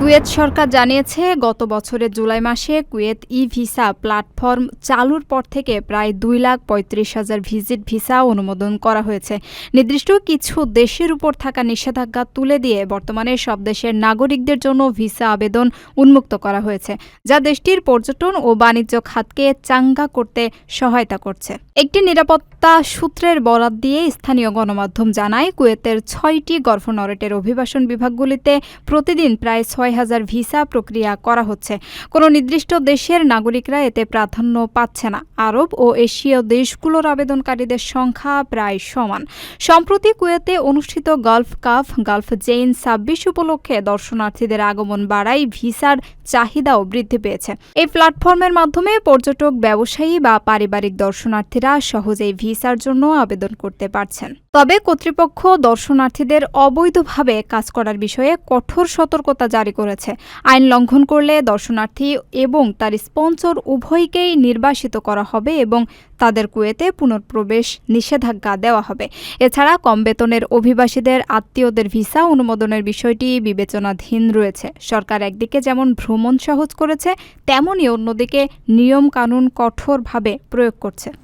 Kuwait সরকার জানিয়েছে, গত বছরের জুলাই মাসে কুয়েত ই ভিসা প্ল্যাটফর্ম চালুর পর থেকে প্রায় দুই লাখ পঁয়ত্রিশ হাজার ভিজিট ভিসা অনুমোদন করা হয়েছে। নির্দিষ্ট কিছু দেশের উপর থাকা নিষেধাজ্ঞা তুলে দিয়ে বর্তমানে সব দেশের নাগরিকদের জন্য ভিসা আবেদন উন্মুক্ত করা হয়েছে, যা দেশটির পর্যটন ও বাণিজ্য খাতকে চাঙ্গা করতে সহায়তা করছে। একটি নিরাপত্তা সূত্রের বরাত দিয়ে স্থানীয় গণমাধ্যম জানায়, কুয়েতের ছয়টি গভর্নরেটের অভিবাসন বিভাগগুলিতে প্রতিদিন প্রায় ছয় হাজার ভিসা প্রক্রিয়া করা হচ্ছে। কোনো নির্দিষ্ট দেশের নাগরিকরা এতে প্রাধান্য পাচ্ছে না। আরব ও এশীয় দেশগুলোর আবেদনকারীদের সংখ্যা প্রায় সমান। সম্প্রতি কুয়েতে অনুষ্ঠিত গলফ কাফ গলফ জেইন ছাব্বিশ উপলক্ষে দর্শনার্থীদের আগমন বাড়ায় ভিসার চাহিদাও বৃদ্ধি পেয়েছে। এই প্ল্যাটফর্মের মাধ্যমে পর্যটক, ব্যবসায়ী বা পারিবারিক দর্শনার্থীরা সহজেই ভিসার জন্য আবেদন করতে পারছেন। তবে কর্তৃপক্ষ দর্শনার্থীদের অবৈধভাবে কাজ করার বিষয়ে কঠোর সতর্কতা জারি করেছে। আইন লঙ্ঘন করলে দর্শনার্থী এবং তার স্পন্সর উভয়কেই নির্বাসিত করা হবে এবং তাদের কুয়েতে পুনঃপ্রবেশ নিষেধাজ্ঞা দেওয়া হবে। এছাড়া কম বেতনের অভিবাসীদের আত্মীয়দের ভিসা অনুমোদনের বিষয়টি বিবেচনাধীন রয়েছে। সরকার একদিকে যেমন ভ্রমণ সহজ করেছে তেমনই অন্যদিকে নিয়মকানুন কঠোরভাবে প্রয়োগ করছে।